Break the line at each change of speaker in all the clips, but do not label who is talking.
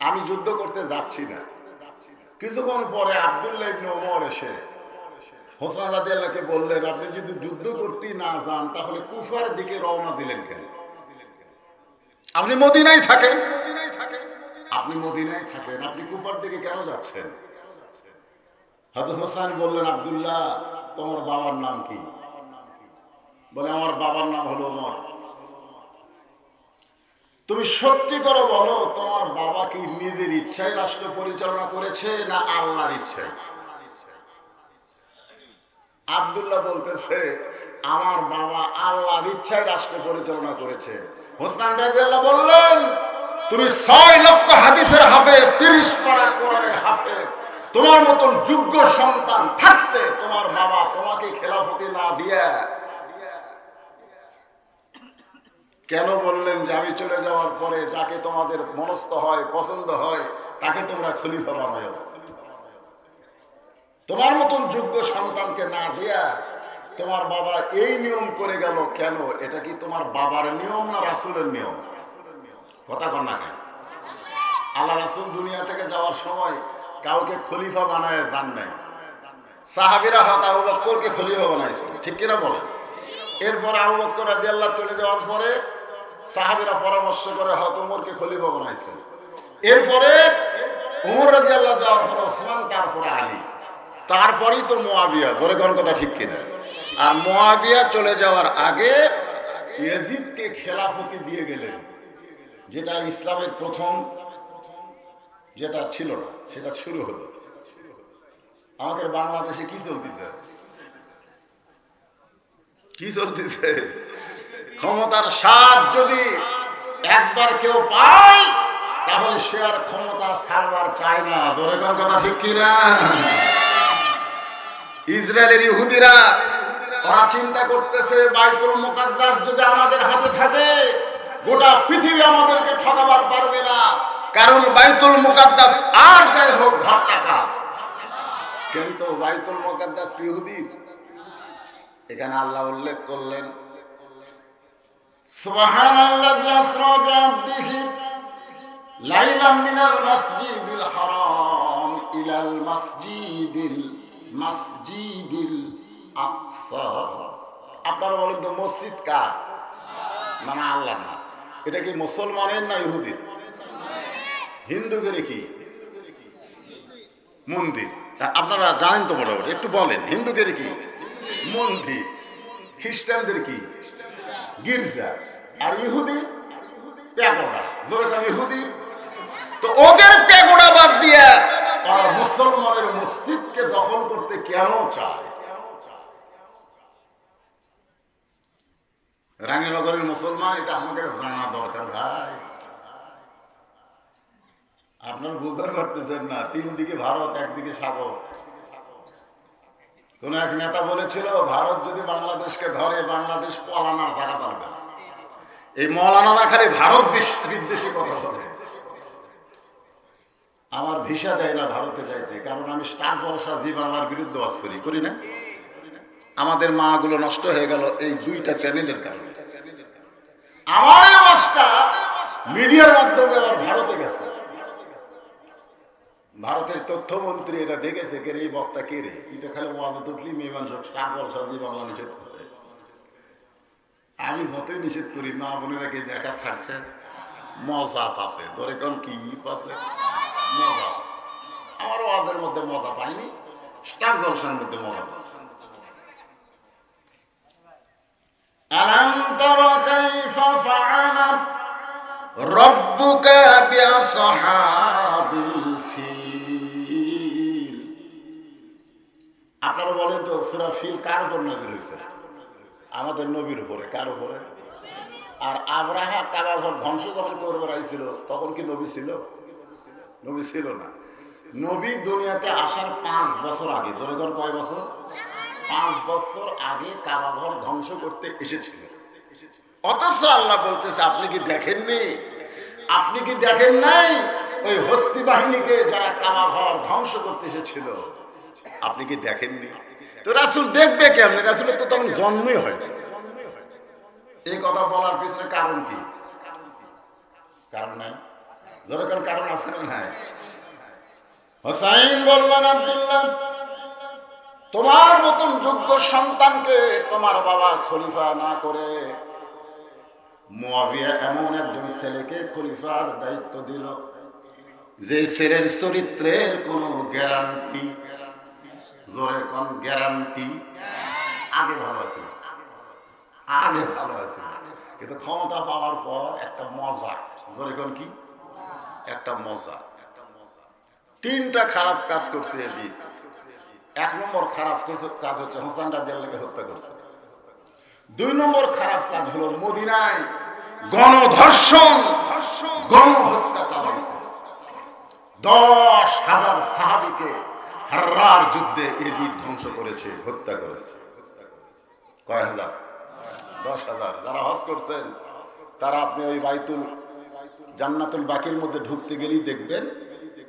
আমি যুদ্ধ করতে যাচ্ছি না। কিছুক্ষণ পরে আবদুল্লাহ ইবনে ওমর এসে হোসেন রাদিয়াল্লাহকে বললেন, আপনি যদি যুদ্ধ করতে না যান, তাহলে কুফার দিকে রওনা দিলেন কেন? আপনি মদিনায় থাকেন। আপনি মদিনায় থাকেন। আপনি কুফার দিকে কেন যাচ্ছেন? হাজর হোসেন বললেন, আবদুল্লাহ, তোমার বাবার নাম কি? বলে, আমার বাবার নাম হলো ওমর তুমি সত্যি করে বলো, তোমার বাবা কি নিজের ইচ্ছায় রাষ্ট্র পরিচালনা করেছে না আল্লাহর ইচ্ছায়? আবদুল্লাহ বলতেছে, আমার বাবা আল্লাহর ইচ্ছায় রাষ্ট্র পরিচালনা করেছে। হোসনান রাজিয়াল্লাহ বললেন, তুমি ছয় লক্ষ হাদিসের হাফেজ, তিরিশ পারা কোরআনের হাফেজ। তোমার মতন যোগ্য সন্তান থাকতে তোমার বাবা তোমাকে খেলাফতি না দিয়ে কেন বললেন যে আমি চলে যাওয়ার পরে যাকে তোমাদের মনস্থ হয়, পছন্দ হয়, তাকে তোমরা খলিফা বানায় তোমার মতন যোগ্য সন্তানকে না দিয়া তোমার বাবা এই নিয়ম করে গেল কেন? এটা কি তোমার বাবার নিয়ম না রাসুলের নিয়ম? কথা কর না কেন? আল্লাহ রাসুল দুনিয়া থেকে যাওয়ার সময় কাউকে খলিফা বানায় যান নাই। সাহাবিরা হত আবু বক্করকে খলিফা বানাইছে, ঠিক কিনা বলে এরপরে আবু বক্কর রাজি আল্লাহ চলে যাওয়ার পরে সাহাবিরা পরামর্শ করে হত উমরকে খলিফা বানাইছে। এরপরে উমর রাজি আল্লাহ যাওয়ার পরে ওসমান, তারপরে আলী। তো মোয়াবিয়া ধরে কথা ঠিক কিনা? আর মোয়াবিয়া চলে যাওয়ার আগে ইয়াজিদকে খেলাফতি দিয়ে গেলেন, যেটা ইসলামের প্রথম যেটা ছিল না, সেটা শুরু হলো। আমাদের বাংলাদেশে কি চলতেছে? কি চলতেছে? ক্ষমতার স্বাদ যদি একবার কেউ পায়, তাহলে সে আর ক্ষমতা ছাড়বার চায় না। ধরে কোন কথা ঠিক কিনা? ইসরায়েলের ইহুদিরা ওরা চিন্তা করতেছে, বাইতুল মোকাদ্দাস যদি আমাদের হাতে থাকে, গোটা পৃথিবী আমাদেরকে ঠকাবার পারবে না। কারণ বাইতুল মোকাদ্দাস আর যাই হোক ঘর টাকা। কিন্তু বাইতুল মোকাদ্দাস ইহুদি? এখানে আল্লাহ উল্লেখ করলেন আপনারা বলেন তো মসজিদ কার? মানে আল্লাহ না। এটা কি মুসলমানের না ইহুদির? হিন্দুদের কি? মন্দির। আপনারা জানেন তো মোটামুটি একটু বলেন, হিন্দুদের কি? মন্দির। খ্রিস্টানদের কি? গির্জা। আর ইহুদি? প্যাগোডা। খান ইহুদি? তো ওদের প্যাগোডা বাদ দিয়ে তারা মুসলমানের মসজিদকে দখল করতে কেন চায়? রাঙ্গিনগরের মুসলমান, এটা আমাদের জানা দরকার ভাই। আপনার বুঝতে পারতেছেন না তিন দিকে ভারত, একদিকে সাগর। কোন এক নেতা বলেছিল, ভারত যদি বাংলাদেশকে ধরে, বাংলাদেশ পলানার থাকা পারবে না। এই মৌলানারা খালি ভারত বিদ্বেষী কথা বলে। আমার ভিসা দেয় না ভারতে যাইতে, কারণ আমি স্টার জলসা জি বাংলার বিরুদ্ধে বাস করি করি না? আমাদের মাগুলো নষ্ট হয়ে গেল এই দুইটা চ্যানেলের কারণে। আমার মিডিয়ার মাধ্যমে আমার ভারতে গেছে। ভারতের তথ্যমন্ত্রী এটা দেখেছে কে রে, এই বক্তা কে রে এটা খালি ওয়াজে তুটলি মেয়ে মানুষ স্টার জলসা জি বাংলা নিষেধ করে আমি যতই নিষেধ করি মা বোনেরা কে দেখা ছাড়ছে মজা পাচ্ছে ধরে কোন কি পাচ্ছে মজা পাচ্ছে। আমার ওয়াজের মধ্যে মজা পাইনি স্টার জলসার মধ্যে মজা পাচ্ছে ألم تر كيف فعل ربك بأصحاب আপনারা বলেন তো, সুরা ফিল কার উপর নজর হয়েছে? আমাদের নবীর উপরে, কার উপরে? আর আব্রাহা কাবাঘর ধ্বংস যখন করবে আইছিল, তখন কি নবী ছিল? নবী ছিল না। নবী দুনিয়াতে আসার পাঁচ বছর আগে, ধরে কোন কয় বছর? পাঁচ বছর আগে কাবাঘর ধ্বংস করতে এসেছিল অথচ আল্লাহ বলতেছে, আপনি কি দেখেননি? আপনি কি দেখেন নাই? ওই হস্তি বাহিনীকে যারা কাবাঘর ধ্বংস করতে এসেছিল আপনি কি দেখেননি? তো রাসুল দেখবে কেমন? রাসুলের তো তখন জন্মই হয় এই কথা বলার পিছনে কারণ কি? কারণ নাই? যেরকম কারণ আছে না হোসাইন বললেন আব্দুল্লাহ, তোমার মতন যোগ্য সন্তানকে তোমার বাবা খলিফা না করে মুয়াবিয়া এমন একজন ছেলেকে খলিফার দায়িত্ব দিল, যে ছেলের চরিত্রের কোনো গ্যারান্টি জোরে কোন গ্যারান্টি। আগে ভালো আছে আগে ভালো আছে কিন্তু ক্ষমতা পাওয়ার পর একটা মজা। জোরে কোন কি? একটা মজা। তিনটা খারাপ কাজ করছে এজিদ। এক নম্বর খারাপ কাজ হচ্ছে হোসেন রাজিয়াল্লাহকে হত্যা করছে। দুই নম্বর খারাপ কাজ হলো মদিনায় গণধর্ষণ। গণহত্যা চালাইছে দশ হাজার সাহাবিকে হার্রার যুদ্ধে এজিদ ধ্বংস করেছে, হত্যা করেছে। কয় হাজার? দশ হাজার। যারা হজ করছেন, তারা আপনি ওই বাইতুল, জান্নাতুল বাকির মধ্যে ঢুকতে গেলেই দেখবেন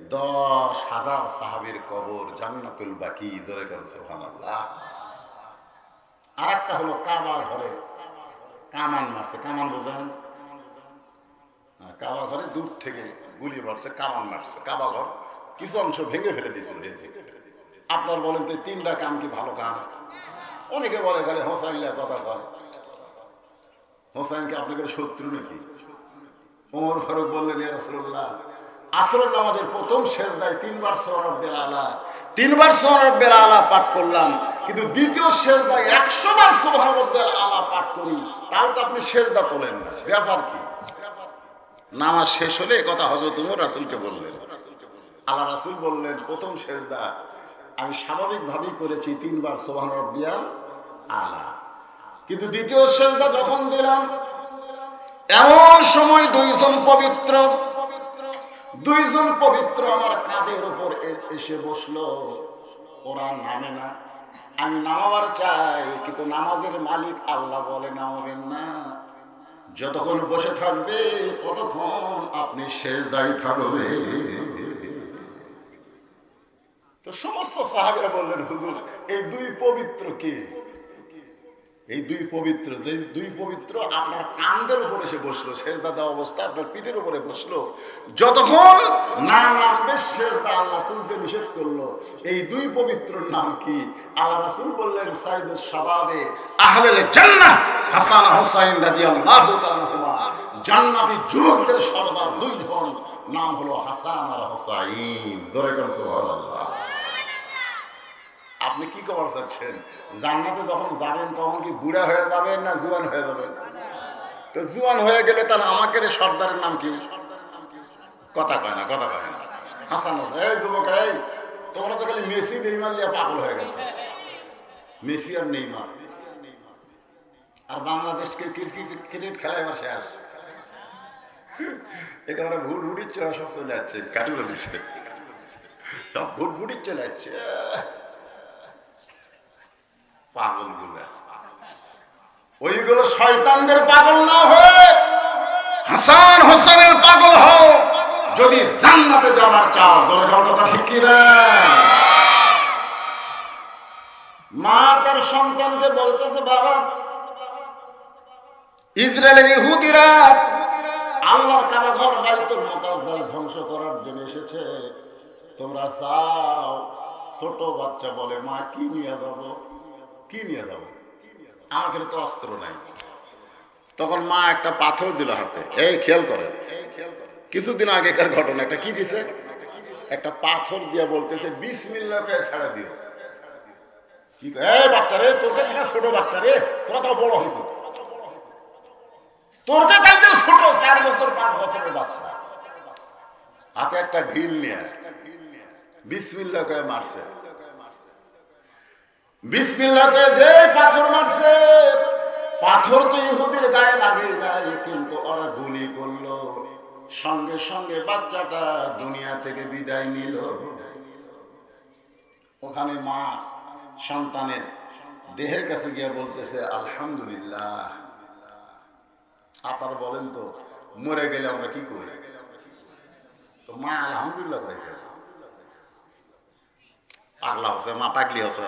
দশ হাজার সাহাবির কবর জান্নাতুল বাকি ধরে করেছে আর একটা হলো কাবা ঘরে। কামান মারছে। কামান বোঝেন? কাবা ঘরে দূর থেকে গুলি মারছে, কামান মারছে। কাবা ঘর কিছু অংশ ভেঙে ফেলে দিয়েছিল। আপনার বলেন তো তিনটা কাম কি ভালো কাম? অনেকে বলে গেলে হোসাইনলা কথা কয়। হোসাইনকে আপনাদের শত্রু নাকি? ওমর ফারুক বললেন, ইয়া রাসূলুল্লাহ, আসরের নামাজের প্রথম শেষ দায় তিনবার সৌরভের আলা। তিনবার সৌরভের আলা পাঠ করলাম, কিন্তু দ্বিতীয় শেষ দায় একশো বার সৌরভের আলা পাঠ করি, তাও তো আপনি শেষ দা তোলেন না। ব্যাপার কি? নামাজ শেষ হলে কথা হজরত উমর রাসুলকে বললেন। আল্লাহ রাসুল বললেন, প্রথম সেজদা আমি স্বাভাবিকভাবেই করেছি তিনবার সোহান রব্বিয়াল আলা। কিন্তু দ্বিতীয় সেজদা যখন দিলাম, এমন সময় দুইজন পবিত্র দুইজন পবিত্র আমার কাঁধের উপর এসে বসল। ওরা নামে না। আমি নামাবার চাই, কিন্তু নামাজের মালিক আল্লাহ বলে, নামাবেন না। যতক্ষণ বসে থাকবে, ততক্ষণ আপনি শেষ দায়ী থাকবে তো সমস্ত সাহাবেরা বললেন, হুজুর, এই দুই পবিত্র কে? এই দুই পবিত্র, যে দুই পবিত্র আপনার কান্দের উপরে এসে বসল শেষদা দেওয়া অবস্থা আপনার পিঠের উপরে বসল। যতক্ষণ না নামবে শেষদা আল্লাহ তুলতে নিষেধ করল। এই দুই পবিত্রর নাম কি? আল্লাহ রাসুল বললেন সাইদুল সাবাবে আহলেল জান্নাহ হাসান হোসাইন রাদিয়াল্লাহু তাআলা জান্নাতি যুবকদের সর্দার দুইজন, নাম হলো হাসান আর হোসাইন। করেন সুবহানাল্লাহ। আপনি কি খবর চাচ্ছেন? জান্নাতে যখন যাবেন, তখন কি বুড়া হয়ে যাবেন না জুয়ান হয়ে যাবেন? তো জুয়ান হয়ে গেলে তাহলে আমাকে সর্দারের নাম কি? কথা কয় না, কথা কয় না। হাসান, এই যুবক এই তোমরা তো খালি মেসি, নেইমার লিয়া পাগল হয়ে গেছে। মেসি আর নেইমার। আর বাংলাদেশকে ক্রিকেট ক্রিকেট খেলা এবার শেষ। একেবারে ভুট ভুটির চলে সব চলে যাচ্ছে কাটুলে দিচ্ছে সব ভুট চলে যাচ্ছে। ওইগুলো শয়তানদের পাগল না হয়ে হাসান হোসেনের পাগল হও। যদি জান্নাতে যাওয়ার চাও দরকার কথা ঠিক কি মা তার সন্তানকে বলতেছে, বাবা, ইসরায়েলের ইহুদিরা আল্লাহর কাবা ঘর বাইতুল মুকাদ্দাস ধ্বংস করার জন্য এসেছে। তোমরা যাও। ছোট বাচ্চা বলে, মা, কি নিয়ে যাব? কি নিয়ে যাব? আমাকে তো অস্ত্র নাই। তখন মা একটা পাথর দিল হাতে। এই খেয়াল করে। কিছুদিন আগেকার ঘটনা, একটা কি দিছে? একটা পাথর দিয়ে বলতেছে, বিসমিল্লাহকে ছাড়া দিও। কি এই তোর কাছে ছোট তোরা বড় হয়েছে। তোর কাছে ছোট, চার বছর, পাঁচ বছরের বাচ্চা। হাতে একটা ঢিল নিয়ে বিসমিল্লা কয়ে মারছে। বিসমিল্লাকে যে পাথর মারছে, পাথর তো ইহুদির গায়ে লাগে নাই কিন্তু ওরা গুলি করল। সঙ্গে সঙ্গে বাচ্চাটা দুনিয়া থেকে বিদায় নিল। ওখানে মা সন্তানের দেহের কাছে গিয়ে বলতেছে, আলহামদুলিল্লাহ। আপনারা বলেন তো, মরে গেলে আমরা কি করি? তো মা, আলহামদুলিল্লাহ পাগলা হচ্ছে, মা পাগলি হচ্ছে।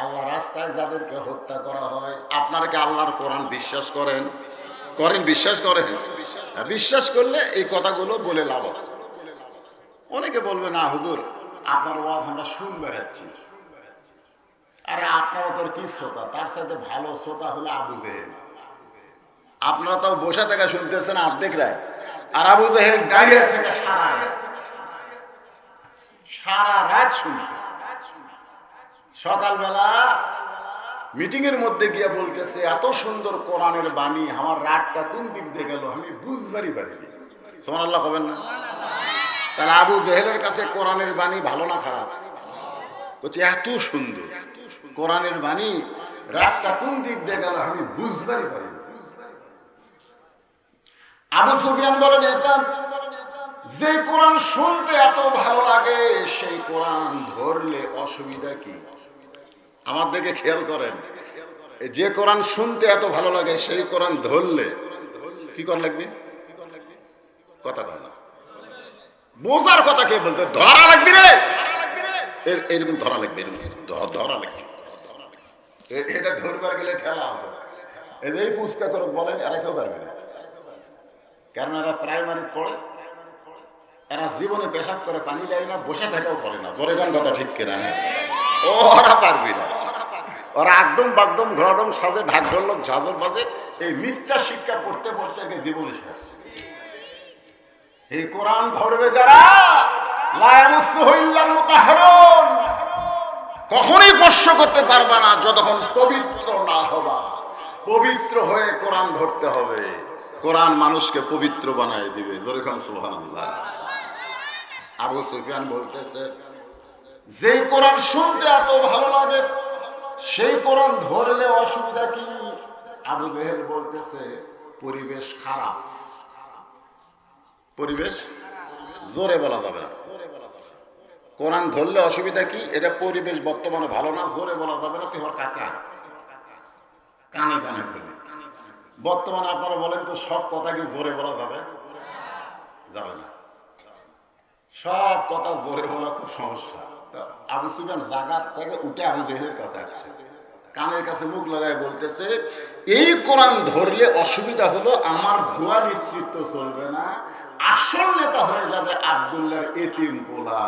আল্লাহ রাস্তায় যাদেরকে হত্যা করা হয় আপনারা কি আল্লাহর কোরআন বিশ্বাস করেন? করেন বিশ্বাস করেন? হ্যাঁ, বিশ্বাস করলে এই কথাগুলো বলে লাভ অনেকে বলবে না হুজুর আপনার ওয়াজ আমরা শুন বেড়াচ্ছি আরে আপনারা তোর কি শ্রোতা? তার সাথে ভালো শ্রোতা হলে আবু জেহেল। আপনারা তো বসে থেকে শুনতেছেন অর্ধেক রায়। আর আবু জেহেল দাঁড়িয়ে থেকে সারা সারা রাত শুনছে। সকালবেলা মিটিং এর মধ্যে গিয়ে বলতেছে, এত সুন্দর কোরআনের বাণী, আমার রাতটা কোন দিক দিয়ে গেল? আমি বুঝবারই পারিনি। সোমান আল্লাহ হবেন না? তাহলে আবু জেহেলের কাছে কোরআনের বাণী ভালো না খারাপ? বলছে, এত সুন্দর কোরআনের বাণী রাতটা কোন দিক দিয়ে গেল? আমি বুঝবারই পারিনি। আবু সুফিয়ান বলেন এটা যে কোরআন শুনতে এত ভালো লাগে, সেই কোরআন ধরলে অসুবিধা কি? আমার দিকে খেয়াল করেন। যে কোরআন শুনতে এত ভালো লাগে, সেই কোরআন ধরলে কি কর লাগবে? কথা কয় না। বোঝার কথা কে বলতে, ধরা লাগবে রে! এর- এরকম ধরা লাগবে ধরা লাগবে। এটা ধরবার গেলে ঠেলা আছে। এই পুস্কা করে বলেন এরা কেউ পারবে না। কারণ এরা প্রাইমারি পড়ে। এরা জীবনে পেশাব করে পানি লাগে না, বসে থাকাও করে না। জোরে গান কথা ঠিক কিনা হ্যাঁ? ওরা পারবি না। ওরা একদম বাগডম ঘরডম, সাজে, ঢাক ঢোলক, ঝাঁঝর বাজে, এই মিথ্যা শিক্ষা পড়তে পড়তে জীবনে শেষ। এই কোরআন ধরবে যারা। কখনোই স্পর্শ করতে পারবা না যতক্ষণ পবিত্র না হবা। পবিত্র হয়ে কোরআন ধরতে হবে। কোরআন মানুষকে পবিত্র বানায় দিবে। যেরকম সুবহানাল্লাহ। আবু সুফিয়ান বলতেছে যে কোরআন শুনতে এত ভালো লাগে, সেই কোরআন ধরলে অসুবিধা কি? আবু জেহেল বলতেছে, পরিবেশ খারাপ। পরিবেশ? জোরে বলা যাবে না। কোরআন ধরলে অসুবিধা কি? এটা পরিবেশ বর্তমানে ভালো না, জোরে বলা যাবে না তুই কাছে কানে কানে বলি বর্তমানে আপনারা বলেন তো, সব কথা কি জোরে বলা যাবে? যাবে না। সব কথা জোরে বলা খুব সমস্যা। আবু সুফিয়ান জাগাত থেকে উঠে আবু জেহেলের কাছে আসছে। কানের কাছে মুখ লাগায় বলতেছে, এই কোরআন ধরলে অসুবিধা হলো আমার ভুয়া নেতৃত্ব চলবে না, আসল নেতা হয়ে যাবে আবদুল্লাহর এতিম পোলা।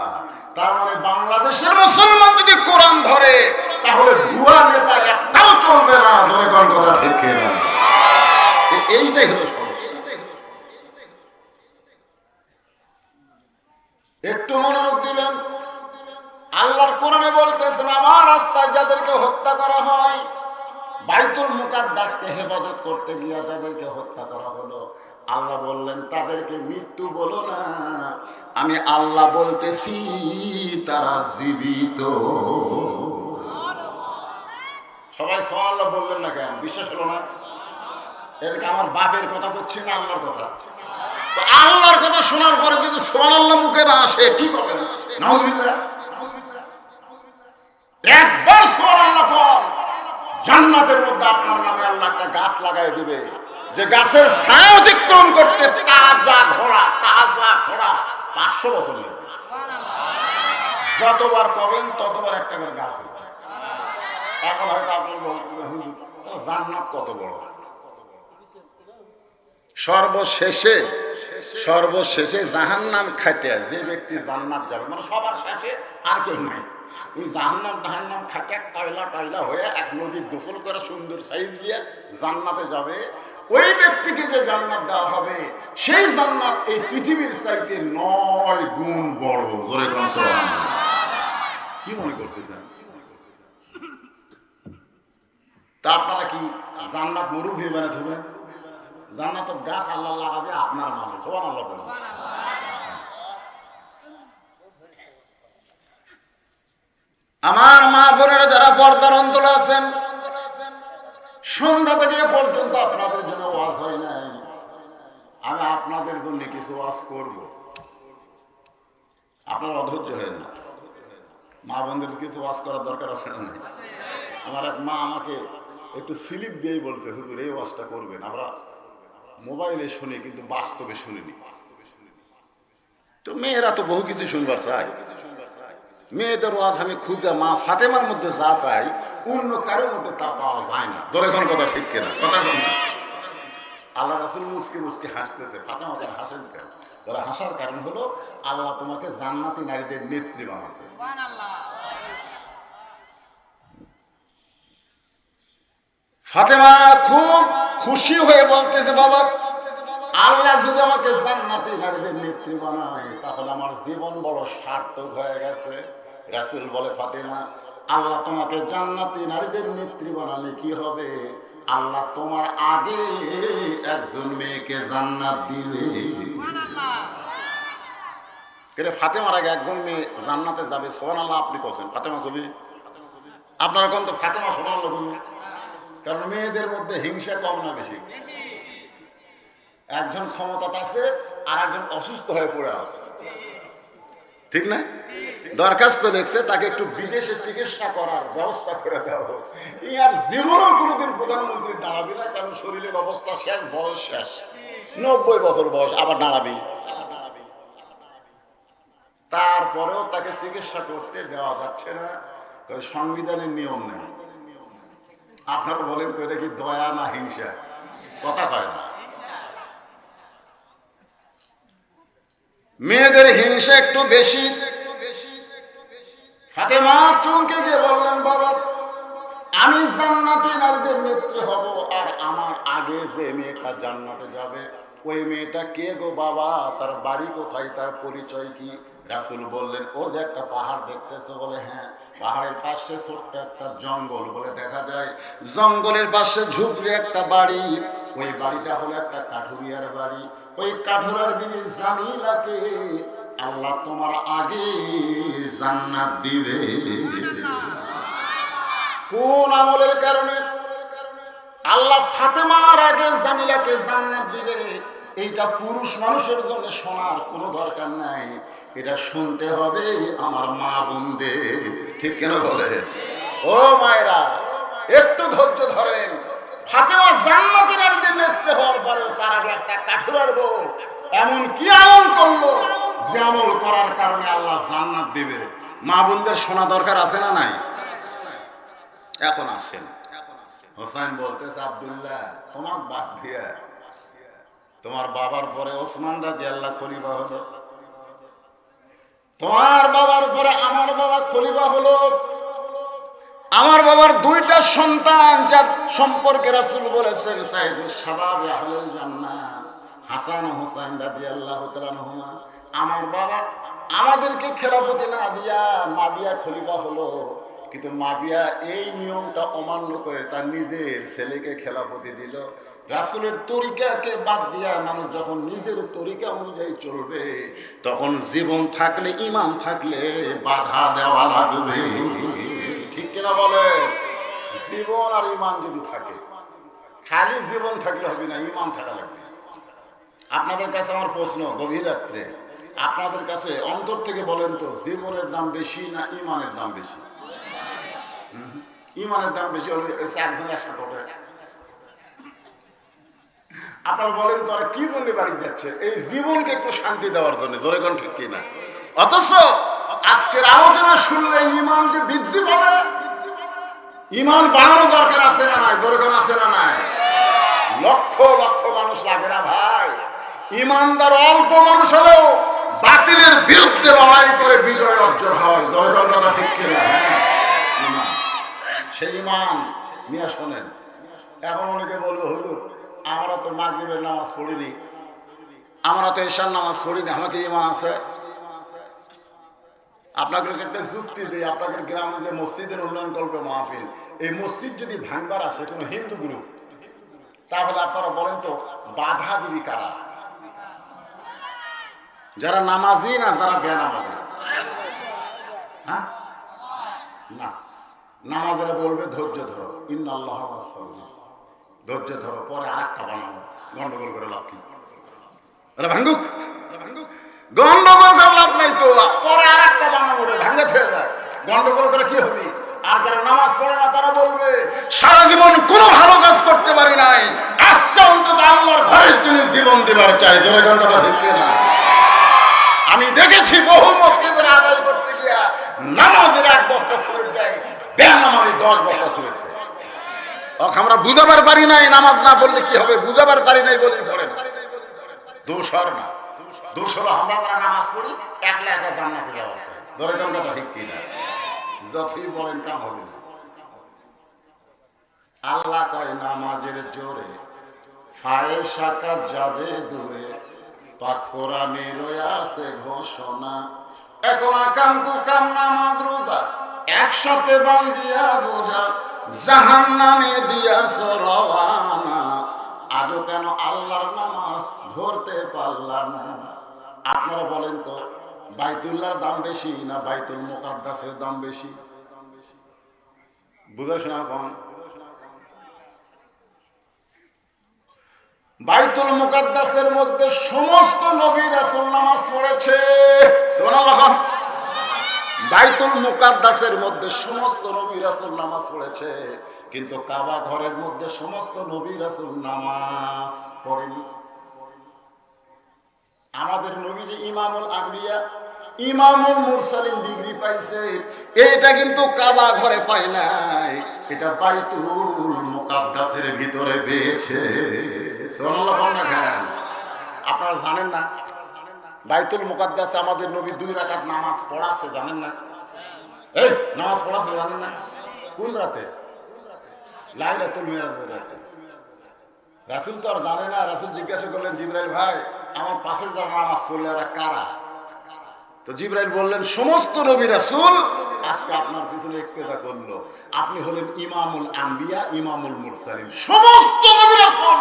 তার মানে বাংলাদেশের মুসলমান যদি কোরআন ধরে, তাহলে ভুয়া নেতা একটাও চলবে না। ধরে কোন কথা ঠিক না এইটাই হলো সমস্যা একটু মনোযোগ দিবেন আল্লাহর কোরআনে বলতেছেন, আমার রাস্তায় যাদেরকে হত্যা করা হয়, বাইতুল মুকাদ্দাসকে হেফাজত করতে গিয়ে যাদেরকে হত্যা করা হলো। আল্লাহ বললেন, তাদেরকে মৃত্যু বলো না। আমি আল্লাহ বলতেছি, তারা জীবিত। সবাই সোয়াল্লাহ বললেন না কেন? বিশ্বাস হলো না? এদিকে আমার বাপের কথা করছি না আল্লাহর কথা? আল্লাহর কথা শোনার পরে যদি সোয়াল আল্লাহ মুখে না আসে কি হবে না। নাউজুবিল্লাহ। একবার সোয়াল আল্লাহ জান্নাতের মধ্যে আপনার নামে আল্লাহ একটা গাছ লাগাই দিবে। যে গাছের ছায়া অতিক্রম করতে তাজা ঘোড়া তাজা ঘোড়া পাঁচশো বছর যতবার পাবেন ততবার একটা করে গাছ। এখন হয়তো আপনার জান্নাত কত বড়? সর্বশেষে সর্বশেষে জাহান্নাম খাটিয়া যে ব্যক্তি জান্নাত যাবে মানে সবার শেষে আর কেউ নাই। ওই জাহান্নাম টাহান্নাম খাটিয়া টয়লা টয়লা হয়ে এক নদীর গোসল করে সুন্দর সাইজ দিয়ে জান্নাতে যাবে। ওই ব্যক্তিকে যে জান্নাত দেওয়া হবে, সেই জান্নাত এই পৃথিবীর চাইতে নয় গুণ বড়। কি মনে করতেছেন? তা আপনারা কি জান্নাত মরুভূমি বানাতে হবে? জান্নাতের গাছ আল্লাহ লাগাবে, আপনার নামে। সবান আল্লাহ বলুন। আমার মা বোনেরা যারা পর্দার অন্তরে আছেন, সন্ধ্যা থেকে পর্যন্ত আপনাদের জন্য ওয়াজ হয় নাই। আমি আপনাদের জন্য কিছু ওয়াজ করব। আপনার অধৈর্য হয়ে না। মা বোনদের কিছু ওয়াজ করার দরকার আছে না আমার এক মা আমাকে একটু স্লিপ দিয়েই বলছে, হুজুর, এই ওয়াজটা করবেন। আমরা মোবাইলে শুনি, কিন্তু বাস্তবে শুনিনি। তো মেয়েরা তো বহু কিছু শুনবার চায়। মেয়েদের ওয়াজ আমি খুঁজে মা ফাতেমার মধ্যে যা পাই, অন্য কারোর মধ্যে তা পাওয়া যায় না। ধরে কোন কথা ঠিক কিনা? কথা আল্লাহ রাসুল মুসকে মুসকে হাসতেছে। ফাতেমা কেন হাসেন কেন? তারা হাসার কারণ হলো, আল্লাহ তোমাকে জান্নাতি নারীদের নেত্রী বানাচ্ছে। ফাতেমা খুব খুশি হয়ে বলতেছে, বাবা, আল্লাহ যদি আমাকে জান্নাতি নারীদের নেত্রী বানায়, তাহলে আমার জীবন বড় সার্থক হয়ে গেছে। রাসুল বলে, ফাতেমা, আল্লাহ তোমাকে জান্নাতি নারীদের নেত্রী বানালে কি হবে? আল্লাহ তোমার আগে একজন মেয়েকে জান্নাত দিবে। ফাতেমার আগে একজন মেয়ে জান্নাতে যাবে? সোহান আল্লাহ আপনি করছেন ফাতেমা কবি? আপনার কোন তো ফাতেমা সোহান আল্লাহ কারণ মেয়েদের মধ্যে হিংসা কম না বেশি? একজন ক্ষমতা আছে আর একজন অসুস্থ হয়ে পড়ে আছে। ঠিক না? দরখাস্ত দেখছে, তাকে একটু বিদেশে চিকিৎসা করার ব্যবস্থা করে দেওয়া হোক। ইয়ার জীবনও কোনোদিন প্রধানমন্ত্রী দাঁড়াবি না, কারণ শরীরের অবস্থা শেষ, বয়স শেষ। নব্বই বছর বয়স, আবার দাঁড়াবি তারপরেও তাকে চিকিৎসা করতে দেওয়া যাচ্ছে না সংবিধানের নিয়ম নেই। আপনারা বলেন তো, এটা কি দয়া না হিংসা? কথা কয় না। মেয়েদের হিংসা একটু বেশি। চমকে গিয়ে বললেন, বাবা, আমি নারীদের হব আর আমার আগে যে মেয়েটা জান্নাতে যাবে, ওই মেয়েটা কে গো বাবা? তার বাড়ি কোথায়? তার পরিচয় কি? রাসুল বললেন, ও যে একটা পাহাড় দেখতেছে? বলে হ্যাঁ পাহাড়ের পাশে ছোট্ট একটা জঙ্গল। বলে, দেখা যায় জঙ্গলের পাশে ঝুপড়ি একটা বাড়ি। ওই বাড়িটা হলো একটা কাঠুরিয়ার বাড়ি। ওই কাঠুরার বিবি জামিলাকে আল্লাহ তোমার আগে জান্নাত দিবে। কোন আমলের কারণে? আল্লাহ ফাতেমার আগে জামিলাকে জান্নাত দিবে। এইটা পুরুষ মানুষের জন্য শোনার কোনো দরকার নাই। এটা শুনতে হবে আমার মা বোনদের। ঠিক কেন বলে? ও মায়েরা, একটু ধৈর্য ধরেন। কারণে আল্লাহ জান্নাত দিবে? মা বোনদের শোনা দরকার আছে না নাই? আব্দুল্লাহ তোমার বাদ দিয়ে তোমার বাবার পরে ওসমান রাজি আল্লাহ খলিফা হলো। তোমার বাবার পরে আমার বাবা খলিফা হলো। আমার বাবার দুইটা সন্তান যার সম্পর্কে রাসুল বলেছেন হাসান হোসেন রাজি আল্লাহ আমার বাবা আমাদেরকে খেলাপতি না দিয়া মাবিয়া খলিফা হলো। কিন্তু মাবিয়া এই নিয়মটা অমান্য করে তার নিজের ছেলেকে খেলাফতি দিল। রাসুলের তরিকাকে বাদ দিয়া মানুষ যখন নিজের তরিকা অনুযায়ী চলবে তখন জীবন থাকলে ইমান থাকলে বাধা দেওয়া লাগবে। ঠিক কিনা বলে জীবন আর ইমান যদি থাকে খালি জীবন থাকলে হবে না ইমান থাকা লাগবে। আপনাদের কাছে আমার প্রশ্ন গভীর রাত্রে। আপনাদের কাছে অন্তর থেকে বলেন তো জীবনের দাম বেশি না ইমানের দাম বেশি? হুম, ইমানের দাম বেশি হলে চারজন একসাথে ওঠে। আপনারা বলেন তারা কি জন্য বাড়ি যাচ্ছে? এই জীবনকে একটু শান্তি দেওয়ার জন্য, ধরে কোন ঠিক কিনা? অথচ আজকের আলোচনা শুনলে ইমান যে বৃদ্ধি পাবে? ইমান বাড়ানো দরকার আছে না নাই? জোরে কোন আছে না নাই? লক্ষ লক্ষ মানুষ লাগে না ভাই। ইমানদার অল্প মানুষ হলেও বাতিলের বিরুদ্ধে লড়াই করে বিজয় অর্জন হয়। দরকার কথা ঠিক কিনা? হ্যাঁ। সেই ইমান নিয়ে শোনেন। এখন অনেকে বলবে, হুজুর, আমরা তো মাগরিবের নামাজ পড়িনি। আমরা তো এশার নামাজ পড়িনি। আমাকে ইমান আছে? আপনাকে একটা যুক্তি দিই, আপনাদের গ্রামে যে মসজিদের উন্নয়ন করবে মাহফিল, এই মসজিদ যদি ভাঙবার আসে কোনো হিন্দু গ্রুপ, তাহলে আপনারা বলেন তো, বাধা দিবি কারা? যারা নামাজি না, যারা বেনামাজি। হ্যাঁ? না। নামাজেরা বলবে, ধৈর্য ধরো। ইন্দ আল্লাহ ধৈর্য ধরো, পরে আরেকটা বানাবো গন্ডগোল করে লাভ কি? ভাঙ্গুক গন্ডগোল করে লাভ নাই তো পরে আর একটা বানা ওঠে ভাঙে ছেড়ে দেয় গন্ডগোল করে কি হবে? আর যারা নামাজ পড়ে না, তারা বলবে, সারা জীবন কোনো ভালো কাজ করতে পারি নাই। আজকে অন্তত আল্লাহর ঘরের জন্য জীবন দেবার চাই। ধরে গন্ডটা ঠিক না? আমি দেখেছি বহু মসজিদের আদায় করতে গিয়া নামাজের এক বস্তা শরীর দেয় আমরা বুঝাবার পারি নাই, নামাজ না বললে কি হবে? বুঝাবার পারি নাই বলে পড়ে না। দোষ হর না। দোষ হলো আমরা যারা নামাজ পড়ি, একলা একলা জান্নাতে যাওয়া ধরে কোন কথা ঠিক কি না যতই বলেন কাম হবে না। আল্লাহ কয়, নামাজের জোরে ফায়ের সাকাত যাবে দূরে। পাক কোরআনে রয়াছে ঘোষণা। এখন আকাম কুকাম নামাজ রোজা। একসাথে বান্ধিয়া বোঝা জাহান নামে দিয়াছ রওয়ানা আজও কেন আল্লাহর নামাজ ধরতে পারলাম না? আপনারা বলেন তো, বাইতুল্লাহর দাম বেশি না বাইতুল মোকাদ্দাসের দাম বেশি? বুঝে শোনা কম বাইতুল মুকাদ্দাসের মধ্যে সমস্ত নবী রাসূল নামাজ পড়েছে। সুবহানাল্লাহ বাইতুল মুকাদ্দাসের মধ্যে সমস্ত নবী রাসূল নামাজ পড়েছে, কিন্তু কাবা ঘরের মধ্যে সমস্ত নবী রাসূল নামাজ পড়েনি। আমাদের নবী যে ইমামুল আম্বিয়া, ইমামুল মুরসালিন ডিগ্রি পাইছে এটা কিন্তু কাবা ঘরে পায় নাই, এটা বাইতুল মুকাদ্দাসের ভিতরে পেয়েছে? আপনারা জানেন না? বাইতুল মুকাদ্দাসে আমাদের নবী দুই রাকাত নামাজ পড়াছে, জানেন না? এই, নামাজ পড়াছে, জানেন না? কোন রাতে? লাইলাতুল মিরাজের রাতে। রাসুল তো আর জানে না, রাসুল জিজ্ঞাসা করলেন, জিব্রাইল ভাই, আমার পাশে যারা নামাজ পড়লে এরা কারা? তো জিব্রাইল বললেন, সমস্ত নবী রাসুল আজকে আপনার পিছনে ইক্তেদা করল। আপনি হলেন ইমামুল আম্বিয়া ইমামুল মুরসালিন। সমস্ত নবী রাসুল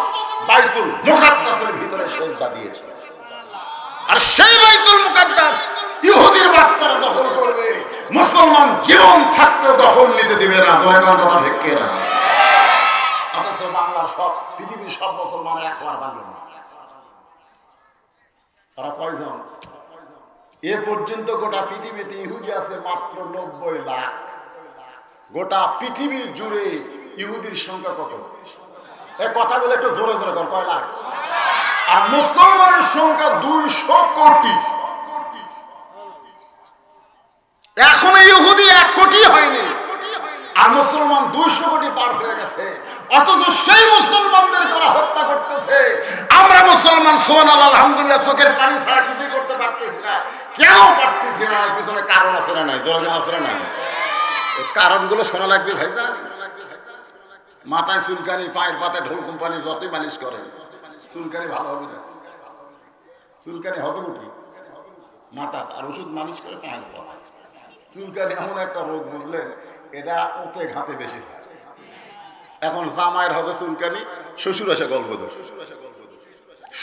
বাইতুল মুকাদ্দাসের ভিতরে সেজদা দিয়েছে। আর সেই বাইতুল মুকাদ্দাস ইহুদির বাচ্চারা দখল করবে। মুসলমান জীবন থাকতে দখল নিতে দিবে না। ধরে কথা ঢেকে না? অথচ বাংলার সব, পৃথিবীর সব মুসলমান এক হওয়ার না। তারা কয়জন? এ পর্যন্ত গোটা পৃথিবীতে ইহুদি আছে মাত্র নব্বই লাখ। গোটা পৃথিবী জুড়ে ইহুদির সংখ্যা কত? এ কথাগুলো একটু জোরে জোরে কর কয় লাখ? আর মুসলমানের সংখ্যা দুইশো কোটি। এখন ইহুদি এক কোটি হয়নি। আর মুসলমান দুইশো কোটি পার হয়ে গেছে। অথচ সেই মুসলমানদের যারা হত্যা করতেছে। আমরা মুসলমান সোহান আলহামদুলিল্লাহ, চোখের পানি ছাড়া কিছুই করতে পারতেছি না। কেন পারতেছি না? পিছনে কারণ আছে না নাই? জনগণ আছে না নাই? কারণগুলো শোনা লাগবে ভাই না মাথায় চুলকানি, পায়ের পাতায় ঢোল কোম্পানি যতই মালিশ করেন। চুলকানি ভালো হবে না। চুলকানি হজম উঠি মাথা, আর ওষুধ মালিশ করে পাতা চুলকানি এমন একটা রোগ, বুঝলেন? এটা ওতে ঘাতে বেশি এখন জামাইয়ের হজে চুলকানি, শ্বশুর এসে গল্প দোষ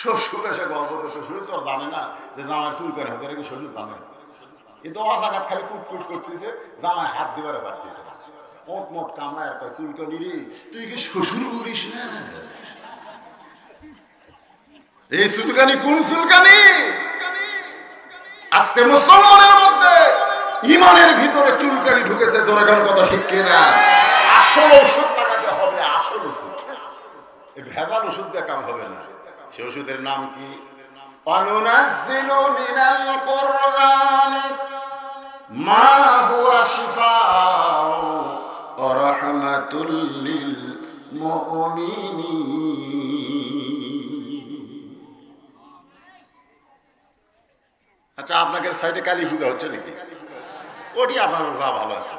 শ্বশুর এসে গল্প দোষ শ্বশুর তো জানে না যে জামাইয়ের চুলকানি হবে, এটা কি শ্বশুর জানে। কিন্তু ও জায়গাত খালি কুটকুট করতেছে, জামাই হাত দিবারে পারতেছে না। মোট মোট কামড়ায় আর চুলকানি রে, তুই কি শ্বশুর বুঝিস না? এই চুলকানি কোন চুলকানি? আজকে মুসলমানের মধ্যে ইমানের ভিতরে চুলকানি ঢুকেছে জোরেগান কথা ঠিক কিনা? আসল ওষুধ লাগাতে হবে আসল ওষুধ। ভেজাল ওষুধ দিয়ে কাম হবে না। সে ওষুধের নাম কি? অনুনাজ্জিলু মিনাল কুরআনি। মা হুয়া শিফাউ, ওয়া রাহমাতুল লিল মুমিনিন। আচ্ছা আপনাদের সাইডে কালী পূজা হচ্ছে নাকি? ওটি আপনার যা ভালো আছে।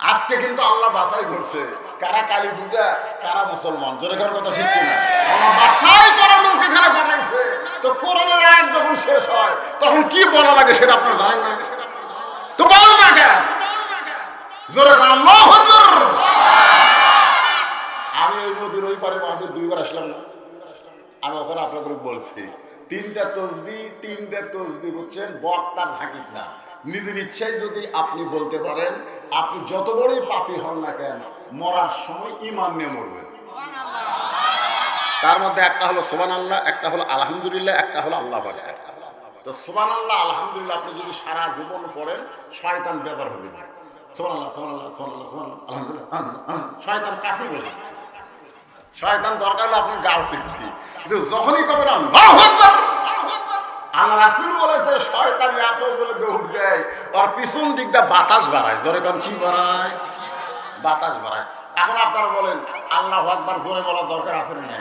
আজকে কিন্তু আল্লাহ বাছাই করছে, কারা কালী পূজা, কারা মুসলমান। যেরকম কথা ঠিক কিনা? আল্লাহ বাছাই করা লোক এখানে পাঠাইছে। তো কোরআনের আয়াত যখন শেষ হয়, তখন কি বলা লাগে সেটা আপনারা জানেন না? তো বলেন না কেন? জোরে আল্লাহু আমি ওই নদীর ওই পারে মাহফিল দুইবার আসলাম না। আমি ওখানে আপনাদের বলছি, তিনটা তসবি তিনটা তসবি বুঝছেন, বক্তার থাকিত না নিজের ইচ্ছায় যদি আপনি বলতে পারেন, আপনি যত বড়ই পাপি হন না কেন, মরার সময় ইমান নিয়ে মরবেন। তার মধ্যে একটা হলো সোমান আল্লাহ একটা হলো আলহামদুলিল্লাহ, একটা হলো আল্লাহ তো সোমান আল্লাহ আলহামদুলিল্লাহ, আপনি যদি সারা জীবন পড়েন, শয়তান বেদার হবে না সোমান আল্লাহ সোমান আল্লাহ সোমান আল্লাহ সোমান আলহামদুলিল্লাহ। শয়তান কাছে বসে। শয়তান দরকার হলো আপনি গাল পিঠি কিন্তু যখনই কবে না আল্লাহ রাসুল বলেছে শয়তান এত জোরে দৌড় দেয় আর পিছন দিকটা বাতাস বাড়ায়। জোরে কম কি বাড়ায়? বাতাস বাড়ায়। এখন আপনারা বলেন, আল্লাহ আকবার জোরে বলার দরকার আছে না?